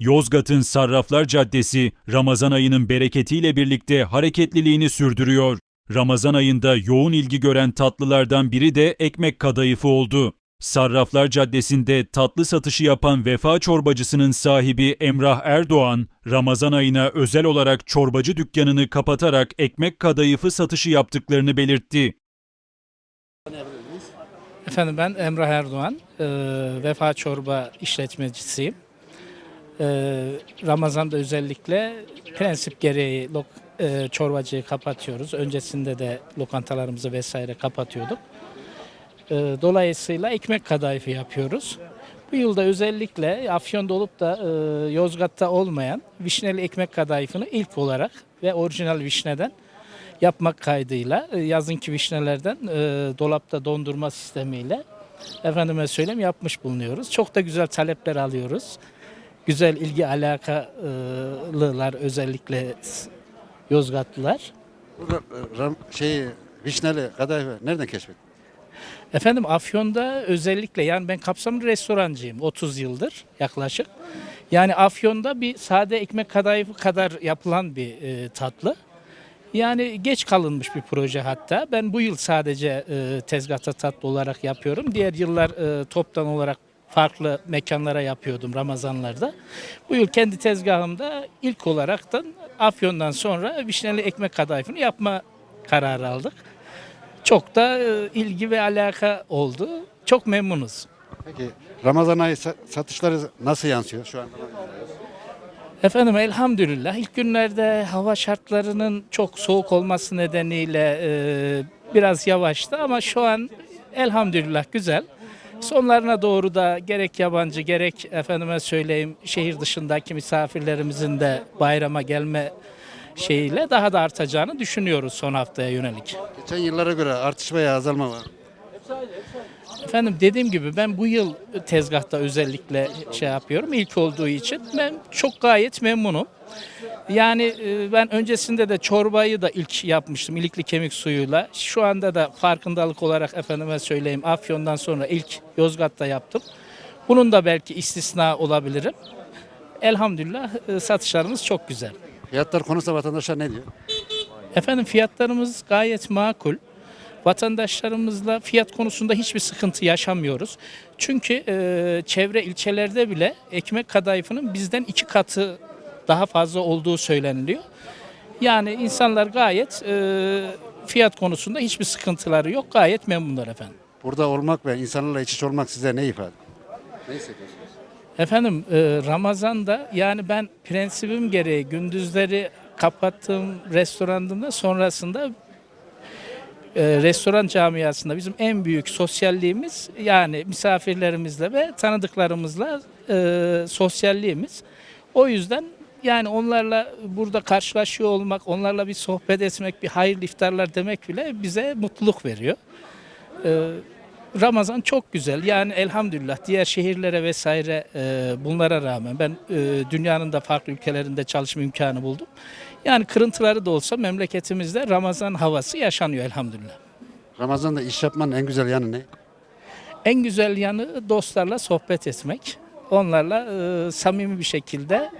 Yozgat'ın Sarraflar Caddesi Ramazan ayının bereketiyle birlikte hareketliliğini sürdürüyor. Ramazan ayında yoğun ilgi gören tatlılardan biri de ekmek kadayıfı oldu. Sarraflar Caddesi'nde tatlı satışı yapan Vefa Çorbacısı'nın sahibi Emrah Erdoğan, Ramazan ayına özel olarak çorbacı dükkanını kapatarak ekmek kadayıfı satışı yaptıklarını belirtti. Efendim ben Emrah Erdoğan, e, Vefa Çorba işletmecisiyim. E, Ramazan'da özellikle prensip gereği e, çorbacıyı kapatıyoruz. Öncesinde de lokantalarımızı vesaire kapatıyorduk. E, dolayısıyla ekmek kadayıfı yapıyoruz. Bu yılda özellikle Afyon'da olup da e, Yozgat'ta olmayan vişneli ekmek kadayıfını ilk olarak ve orijinal vişneden yapmak kaydıyla e, yazınki vişnelerden dolapta dondurma sistemiyle efendime söyleyeyim yapmış bulunuyoruz. Çok da güzel talepler alıyoruz. Güzel ilgi alakalılar özellikle Yozgatlılar. Burada e, ram, şey vişneli kadayıfı nereden keşfettin? Efendim Afyon'da özellikle yani ben kapsamlı restorancıyım 30 yıldır yaklaşık. Yani Afyon'da bir sade ekmek kadayıfı kadar yapılan bir e, tatlı. Yani geç kalınmış bir proje hatta. Ben bu yıl sadece e, tezgahta tatlı olarak yapıyorum. Diğer yıllar e, toptan olarak farklı mekanlara yapıyordum Ramazanlarda. Bu yıl kendi tezgahımda ilk olaraktan Afyon'dan sonra vişneli ekmek kadayıfını yapma kararı aldık. Çok da e, ilgi ve alaka oldu. Çok memnunuz. Peki Ramazan ayı sa- satışları nasıl yansıyor şu anda? Efendim elhamdülillah ilk günlerde hava şartlarının çok soğuk olması nedeniyle e, biraz yavaştı ama şu an elhamdülillah güzel. Sonlarına doğru da gerek yabancı gerek efendime söyleyeyim şehir dışındaki misafirlerimizin de bayrama gelme şeyiyle daha da artacağını düşünüyoruz son haftaya yönelik. Geçen yıllara göre artış veya azalma var. Efendim dediğim gibi ben bu yıl tezgahta özellikle şey yapıyorum ilk olduğu için ben çok gayet memnunum. Yani e, ben öncesinde de çorbayı da ilk yapmıştım ilikli kemik suyuyla. Şu anda da farkındalık olarak efendime söyleyeyim Afyon'dan sonra ilk Yozgat'ta yaptım. Bunun da belki istisna olabilirim. Elhamdülillah e, satışlarımız çok güzel. Fiyatlar konusunda vatandaşlar ne diyor? Efendim fiyatlarımız gayet makul. Vatandaşlarımızla fiyat konusunda hiçbir sıkıntı yaşamıyoruz. Çünkü e, çevre ilçelerde bile ekmek kadayıfının bizden iki katı daha fazla olduğu söyleniliyor. Yani insanlar gayet e, fiyat konusunda hiçbir sıkıntıları yok. Gayet memnunlar efendim. Burada olmak ve insanlarla iç içe olmak size ne ifade? Ne hissediyorsunuz? Efendim e, Ramazan'da yani ben prensibim gereği gündüzleri kapattığım restorandımda sonrasında e, restoran camiasında bizim en büyük sosyalliğimiz yani misafirlerimizle ve tanıdıklarımızla e, sosyalliğimiz. O yüzden yani onlarla burada karşılaşıyor olmak, onlarla bir sohbet etmek, bir hayırlı iftarlar demek bile bize mutluluk veriyor. E, Ramazan çok güzel. Yani elhamdülillah diğer şehirlere vesaire e, bunlara rağmen ben e, dünyanın da farklı ülkelerinde çalışma imkanı buldum. Yani kırıntıları da olsa memleketimizde Ramazan havası yaşanıyor elhamdülillah. Ramazan'da iş yapmanın en güzel yanı ne? En güzel yanı dostlarla sohbet etmek. Onlarla e, samimi bir şekilde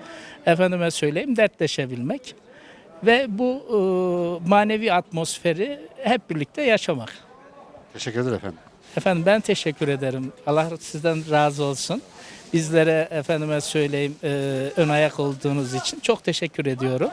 efendime söyleyeyim dertleşebilmek ve bu e, manevi atmosferi hep birlikte yaşamak. Teşekkür ederim efendim. Efendim ben teşekkür ederim. Allah sizden razı olsun. Bizlere efendime söyleyeyim e, ön ayak olduğunuz için çok teşekkür ediyorum.